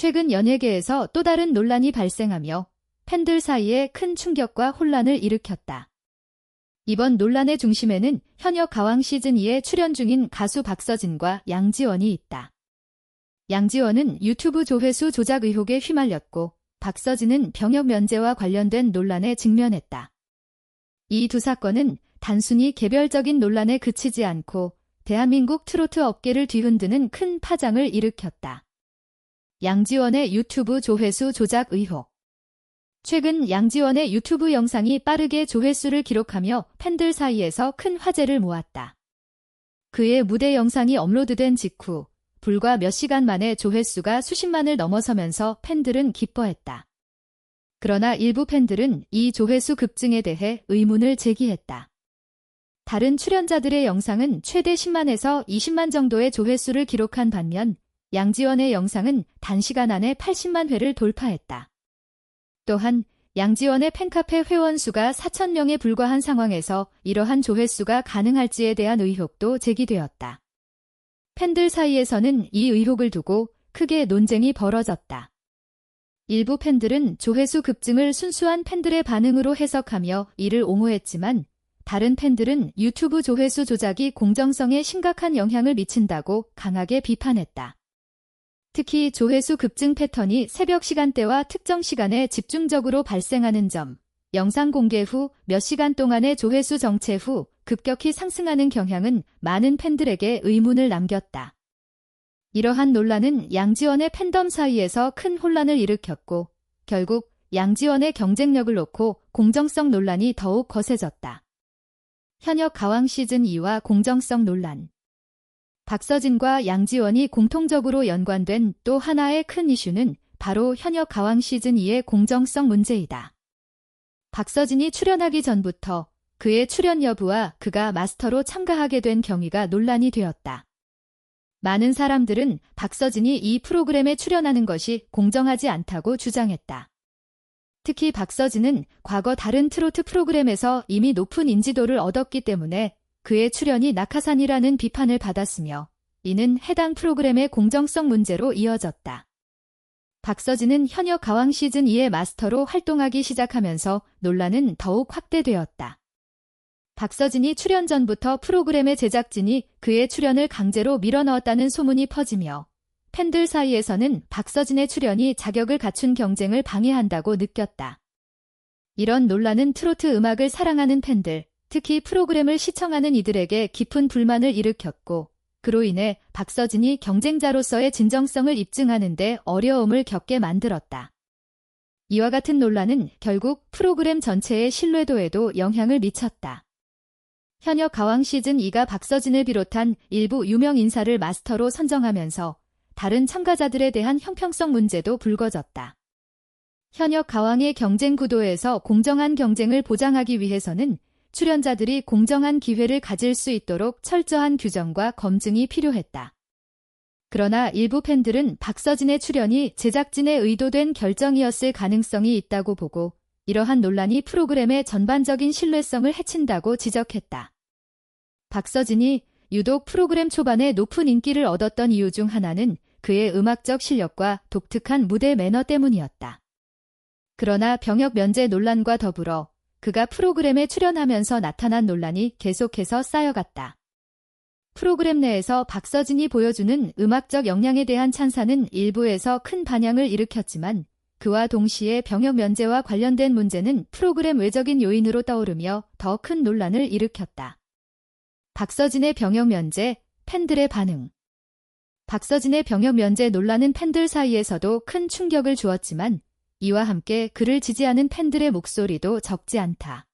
최근 연예계에서 또 다른 논란이 발생하며 팬들 사이에 큰 충격과 혼란을 일으켰다. 이번 논란의 중심에는 현역 가왕 시즌2에 출연 중인 가수 박서진과 양지원이 있다. 양지원은 유튜브 조회수 조작 의혹에 휘말렸고 박서진은 병역 면제와 관련된 논란에 직면했다. 이 두 사건은 단순히 개별적인 논란에 그치지 않고 대한민국 트로트 업계를 뒤흔드는 큰 파장을 일으켰다. 양지원의 유튜브 조회수 조작 의혹 최근 양지원의 유튜브 영상이 빠르게 조회수를 기록하며 팬들 사이에서 큰 화제를 모았다. 그의 무대 영상이 업로드된 직후 불과 몇 시간 만에 조회수가 수십만을 넘어서면서 팬들은 기뻐했다. 그러나 일부 팬들은 이 조회수 급증에 대해 의문을 제기했다. 다른 출연자들의 영상은 최대 10만에서 20만 정도의 조회수를 기록한 반면 양지원의 영상은 단시간 안에 80만 회를 돌파했다. 또한 양지원의 팬카페 회원 수가 4천명에 불과한 상황에서 이러한 조회수가 가능할지에 대한 의혹도 제기되었다. 팬들 사이에서는 이 의혹을 두고 크게 논쟁이 벌어졌다. 일부 팬들은 조회수 급증을 순수한 팬들의 반응으로 해석하며 이를 옹호했지만 다른 팬들은 유튜브 조회수 조작이 공정성에 심각한 영향을 미친다고 강하게 비판했다. 특히 조회수 급증 패턴이 새벽 시간대와 특정 시간에 집중적으로 발생하는 점, 영상 공개 후 몇 시간 동안의 조회수 정체 후 급격히 상승하는 경향은 많은 팬들에게 의문을 남겼다. 이러한 논란은 양지원의 팬덤 사이에서 큰 혼란을 일으켰고 결국 양지원의 경쟁력을 놓고 공정성 논란이 더욱 거세졌다. 현역 가왕 시즌 2와 공정성 논란 박서진과 양지원이 공통적으로 연관된 또 하나의 큰 이슈는 바로 현역 가왕 시즌 2의 공정성 문제이다. 박서진이 출연하기 전부터 그의 출연 여부와 그가 마스터로 참가하게 된 경위가 논란이 되었다. 많은 사람들은 박서진이 이 프로그램에 출연하는 것이 공정하지 않다고 주장했다. 특히 박서진은 과거 다른 트로트 프로그램에서 이미 높은 인지도를 얻었기 때문에 그의 출연이 낙하산이라는 비판을 받았으며 이는 해당 프로그램의 공정성 문제로 이어졌다. 박서진은 현역 가왕 시즌 2의 마스터로 활동하기 시작하면서 논란은 더욱 확대되었다. 박서진이 출연 전부터 프로그램의 제작진이 그의 출연을 강제로 밀어넣었다는 소문이 퍼지며 팬들 사이에서는 박서진의 출연이 자격을 갖춘 경쟁을 방해한다고 느꼈다. 이런 논란은 트로트 음악을 사랑하는 팬들, 특히 프로그램을 시청하는 이들에게 깊은 불만을 일으켰고 그로 인해 박서진이 경쟁자로서의 진정성을 입증하는데 어려움을 겪게 만들었다. 이와 같은 논란은 결국 프로그램 전체의 신뢰도에도 영향을 미쳤다. 현역 가왕 시즌 2가 박서진을 비롯한 일부 유명 인사를 마스터로 선정하면서 다른 참가자들에 대한 형평성 문제도 불거졌다. 현역 가왕의 경쟁 구도에서 공정한 경쟁을 보장하기 위해서는 출연자들이 공정한 기회를 가질 수 있도록 철저한 규정과 검증이 필요했다. 그러나 일부 팬들은 박서진의 출연이 제작진의 의도된 결정이었을 가능성이 있다고 보고 이러한 논란이 프로그램의 전반적인 신뢰성을 해친다고 지적했다. 박서진이 유독 프로그램 초반에 높은 인기를 얻었던 이유 중 하나는 그의 음악적 실력과 독특한 무대 매너 때문이었다. 그러나 병역 면제 논란과 더불어 그가 프로그램에 출연하면서 나타난 논란이 계속해서 쌓여갔다. 프로그램 내에서 박서진이 보여주는 음악적 역량에 대한 찬사는 일부에서 큰 반향을 일으켰지만 그와 동시에 병역 면제와 관련된 문제는 프로그램 외적인 요인으로 떠오르며 더 큰 논란을 일으켰다. 박서진의 병역 면제, 팬들의 반응. 박서진의 병역 면제 논란은 팬들 사이에서도 큰 충격을 주었지만 이와 함께 그를 지지하는 팬들의 목소리도 적지 않다.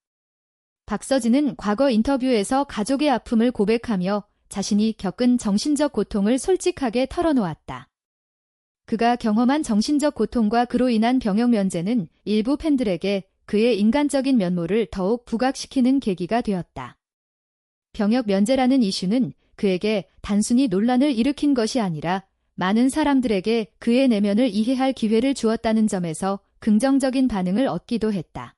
박서진은 과거 인터뷰에서 가족의 아픔을 고백하며 자신이 겪은 정신적 고통을 솔직하게 털어놓았다. 그가 경험한 정신적 고통과 그로 인한 병역 면제는 일부 팬들에게 그의 인간적인 면모를 더욱 부각시키는 계기가 되었다. 병역 면제라는 이슈는 그에게 단순히 논란을 일으킨 것이 아니라 많은 사람들에게 그의 내면을 이해할 기회를 주었다는 점에서 긍정적인 반응을 얻기도 했다.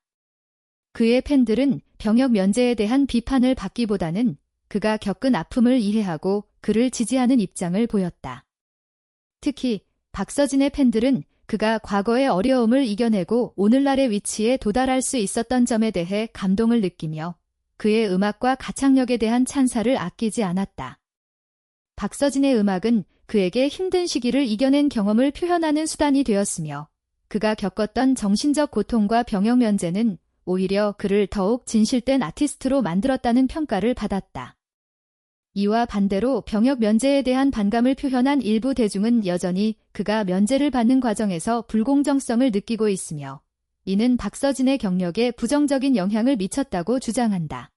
그의 팬들은 병역 면제에 대한 비판을 받기보다는 그가 겪은 아픔을 이해하고 그를 지지하는 입장을 보였다. 특히 박서진의 팬들은 그가 과거의 어려움을 이겨내고 오늘날의 위치에 도달할 수 있었던 점에 대해 감동을 느끼며 그의 음악과 가창력에 대한 찬사를 아끼지 않았다. 박서진의 음악은 그에게 힘든 시기를 이겨낸 경험을 표현하는 수단이 되었으며 그가 겪었던 정신적 고통과 병역 면제는 오히려 그를 더욱 진실된 아티스트로 만들었다는 평가를 받았다. 이와 반대로 병역 면제에 대한 반감을 표현한 일부 대중은 여전히 그가 면제를 받는 과정에서 불공정성을 느끼고 있으며 이는 박서진의 경력에 부정적인 영향을 미쳤다고 주장한다.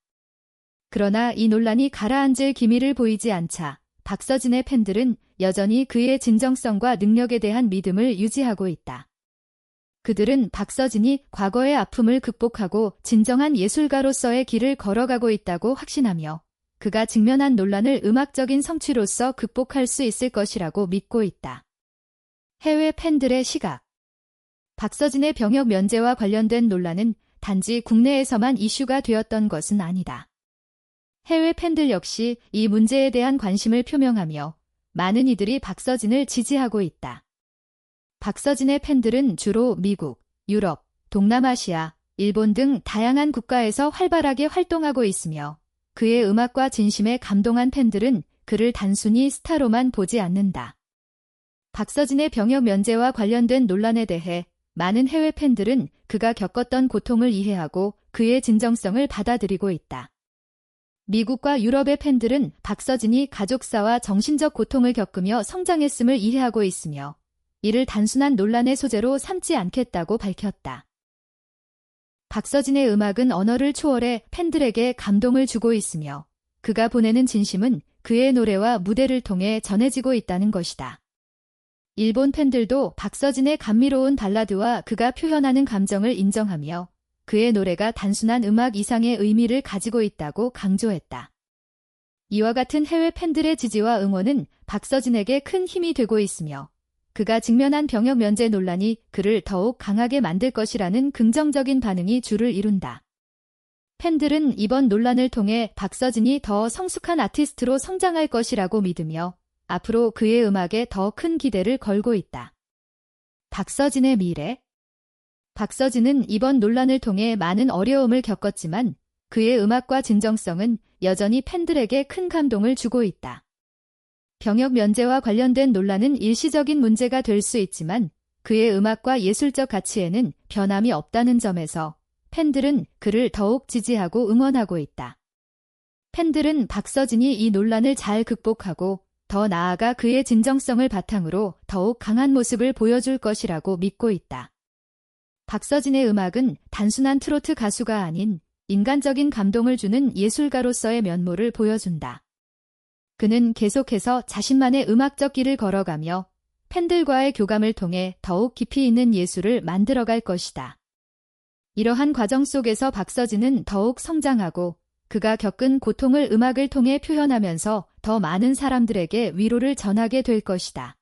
그러나 이 논란이 가라앉을 기미를 보이지 않자 박서진의 팬들은 여전히 그의 진정성과 능력에 대한 믿음을 유지하고 있다. 그들은 박서진이 과거의 아픔을 극복하고 진정한 예술가로서의 길을 걸어가고 있다고 확신하며 그가 직면한 논란을 음악적인 성취로서 극복할 수 있을 것이라고 믿고 있다. 해외 팬들의 시각 박서진의 병역 면제와 관련된 논란은 단지 국내에서만 이슈가 되었던 것은 아니다. 해외 팬들 역시 이 문제에 대한 관심을 표명하며 많은 이들이 박서진을 지지하고 있다. 박서진의 팬들은 주로 미국, 유럽, 동남아시아, 일본 등 다양한 국가에서 활발하게 활동하고 있으며 그의 음악과 진심에 감동한 팬들은 그를 단순히 스타로만 보지 않는다. 박서진의 병역 면제와 관련된 논란에 대해 많은 해외 팬들은 그가 겪었던 고통을 이해하고 그의 진정성을 받아들이고 있다. 미국과 유럽의 팬들은 박서진이 가족사와 정신적 고통을 겪으며 성장했음을 이해하고 있으며 이를 단순한 논란의 소재로 삼지 않겠다고 밝혔다. 박서진의 음악은 언어를 초월해 팬들에게 감동을 주고 있으며 그가 보내는 진심은 그의 노래와 무대를 통해 전해지고 있다는 것이다. 일본 팬들도 박서진의 감미로운 발라드와 그가 표현하는 감정을 인정하며 그의 노래가 단순한 음악 이상의 의미를 가지고 있다고 강조했다. 이와 같은 해외 팬들의 지지와 응원은 박서진에게 큰 힘이 되고 있으며 그가 직면한 병역 면제 논란이 그를 더욱 강하게 만들 것이라는 긍정적인 반응이 주를 이룬다. 팬들은 이번 논란을 통해 박서진이 더 성숙한 아티스트로 성장할 것이라고 믿으며 앞으로 그의 음악에 더 큰 기대를 걸고 있다. 박서진의 미래 박서진은 이번 논란을 통해 많은 어려움을 겪었지만 그의 음악과 진정성은 여전히 팬들에게 큰 감동을 주고 있다. 병역 면제와 관련된 논란은 일시적인 문제가 될 수 있지만 그의 음악과 예술적 가치에는 변함이 없다는 점에서 팬들은 그를 더욱 지지하고 응원하고 있다. 팬들은 박서진이 이 논란을 잘 극복하고 더 나아가 그의 진정성을 바탕으로 더욱 강한 모습을 보여줄 것이라고 믿고 있다. 박서진의 음악은 단순한 트로트 가수가 아닌 인간적인 감동을 주는 예술가로서의 면모를 보여준다. 그는 계속해서 자신만의 음악적 길을 걸어가며 팬들과의 교감을 통해 더욱 깊이 있는 예술을 만들어갈 것이다. 이러한 과정 속에서 박서진은 더욱 성장하고 그가 겪은 고통을 음악을 통해 표현하면서 더 많은 사람들에게 위로를 전하게 될 것이다.